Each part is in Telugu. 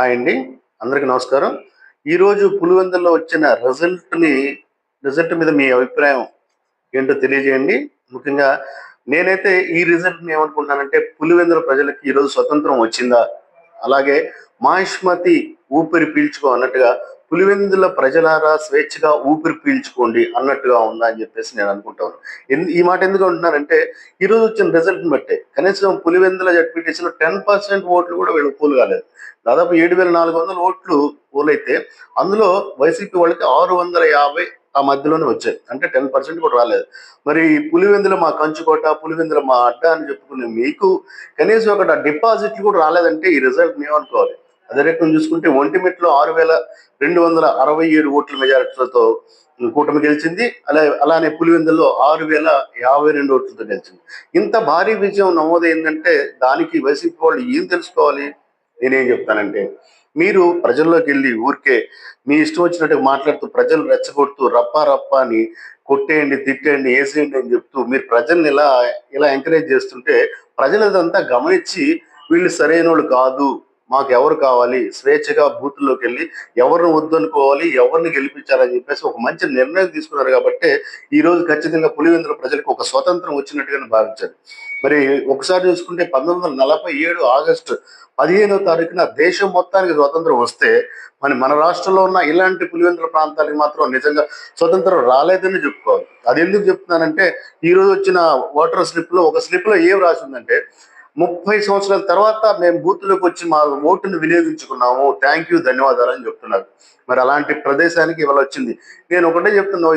హాయ్ అండి. అందరికీ నమస్కారం. ఈరోజు పులివెందుల్లో వచ్చిన రిజల్ట్ని రిజల్ట్ మీద మీ అభిప్రాయం ఏంటో తెలియజేయండి. ముఖ్యంగా నేనైతే ఈ రిజల్ట్ని ఏమనుకుంటున్నానంటే పులివెందుల ప్రజలకి ఈరోజు స్వతంత్రం వచ్చిందా? అలాగే మాహిష్మతి ఊపిరి పీల్చుకో అన్నట్టుగా పులివెందుల ప్రజలారా స్వేచ్ఛగా ఊపిరి పీల్చుకోండి అన్నట్టుగా ఉందా అని చెప్పేసి నేను అనుకుంటాను ఈ మాట ఎందుకు అంటున్నానంటే ఈ రోజు వచ్చిన రిజల్ట్ని బట్టే కనీసం పులివెందుల జడ్పీటీసీలో టెన్ పర్సెంట్ ఓట్లు కూడా వీళ్ళు పోలు కాలేదు. దాదాపు ఏడు వేల నాలుగు వందల ఓట్లు పోలైతే అందులో వైసీపీ వాళ్ళకి ఆరు వందల యాభై ఆ మధ్యలోనే వచ్చాయి. అంటే టెన్ పర్సెంట్ కూడా రాలేదు. మరి పులివెందుల మా కంచుకోట పులివెందుల మా అడ్డ అని చెప్పుకునే మీకు కనీసం ఒక డిపాజిట్లు కూడా రాలేదంటే ఈ రిజల్ట్ మేము అనుకోవాలి అదే రకం చూసుకుంటే ఒంటిమిట్లో ఆరు వేల రెండు వందల అరవై ఏడు ఓట్ల మెజారిటీలతో కూటమి గెలిచింది. అలా అలానే పులివెందుల్లో ఆరు వేల యాభై రెండు ఓట్లతో గెలిచింది. ఇంత భారీ విజయం నమోదైందంటే దానికి వైసీపీ వాళ్ళు ఏం తెలుసుకోవాలి? నేనేం చెప్తానంటే మీరు ప్రజల్లోకి వెళ్ళి ఊరికే మీ ఇష్టం వచ్చినట్టు మాట్లాడుతూ ప్రజలు రెచ్చగొడుతూ రప్పా రప్పా అని కొట్టేయండి తిట్టేయండి వేసేయండి అని చెప్తూ మీరు ప్రజల్ని ఇలా ఇలా ఎంకరేజ్ చేస్తుంటే ప్రజలు అదంతా గమనించి వీళ్ళు సరైన వాళ్ళు కాదు. మాకు ఎవరు కావాలి? స్వేచ్ఛగా బూత్లోకి వెళ్ళి ఎవరిని వద్దనుకోవాలి? ఎవరిని గెలిపించాలని చెప్పేసి ఒక మంచి నిర్ణయం తీసుకున్నారు కాబట్టి ఈ రోజు ఖచ్చితంగా పులివెందుల ప్రజలకు ఒక స్వతంత్రం వచ్చినట్టుగా భావించారు. మరి ఒకసారి చూసుకుంటే పంతొమ్మిది వందల నలభై ఏడు ఆగస్టు పదిహేనో తారీఖున దేశం మొత్తానికి స్వతంత్రం వస్తే మరి మన రాష్ట్రంలో ఉన్న ఇలాంటి పులివెందుల ప్రాంతాలకు మాత్రం నిజంగా స్వతంత్రం రాలేదని చెప్పుకోవాలి. అది ఎందుకు చెప్తున్నానంటే ఈ రోజు వచ్చిన ఓటర్ స్లిప్లో ఒక స్లిప్లో ఏం రాసి ఉందంటే ముప్పై సంవత్సరాల తర్వాత మేము బూత్లోకి వచ్చి మా ఓటును వినియోగించుకున్నాము. థ్యాంక్ యూ ధన్యవాదాలు అని చెప్తున్నారు. మరి అలాంటి ప్రదేశానికి ఇవాళ వచ్చింది. నేను ఒకటే చెప్తున్నా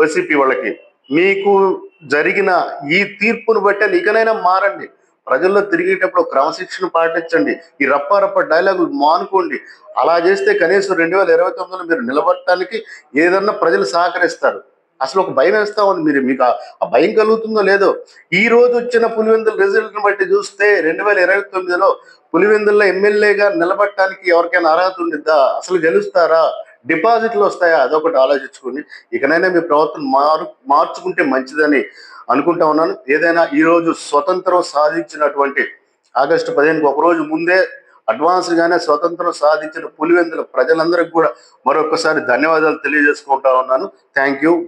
వైసీపీ వాళ్ళకి మీకు జరిగిన ఈ తీర్పును బట్టే ఇకనైనా మారండి. ప్రజల్లో తిరిగేటప్పుడు క్రమశిక్షణ పాటించండి. ఈ రప్పారప్ప రప్ప డైలాగులు మానుకోండి. అలా చేస్తే కనీసం రెండు వేల ఇరవై తొమ్మిదిలో మీరు నిలబడటానికి ఏదన్నా ప్రజలు సహకరిస్తారు. అసలు ఒక భయం వేస్తా ఉంది. మీరు మీకు ఆ- భయం కలుగుతుందో లేదో. ఈ రోజు వచ్చిన పులివెందుల రిజల్ట్ బట్టి చూస్తే రెండు వేల ఇరవై తొమ్మిదిలో పులివెందుల్లో ఎమ్మెల్యేగా నిలబడటానికి ఎవరికైనా అర్హత ఉండిద్దా? అసలు గెలుస్తారా? డిపాజిట్లు వస్తాయా? అదొకటి ఆలోచించుకుని ఇకనైనా మీ ప్రవర్తన మారు మార్చుకుంటే మంచిదని అనుకుంటా ఉన్నాను. ఏదైనా ఈ రోజు స్వతంత్రం సాధించినటువంటి ఆగస్టు పదిహేనుకి ఒక రోజు ముందే అడ్వాన్స్ గానే స్వతంత్రం సాధించిన పులివెందుల ప్రజలందరికీ కూడా మరొకసారి ధన్యవాదాలు తెలియజేసుకుంటా ఉన్నాను. Thank you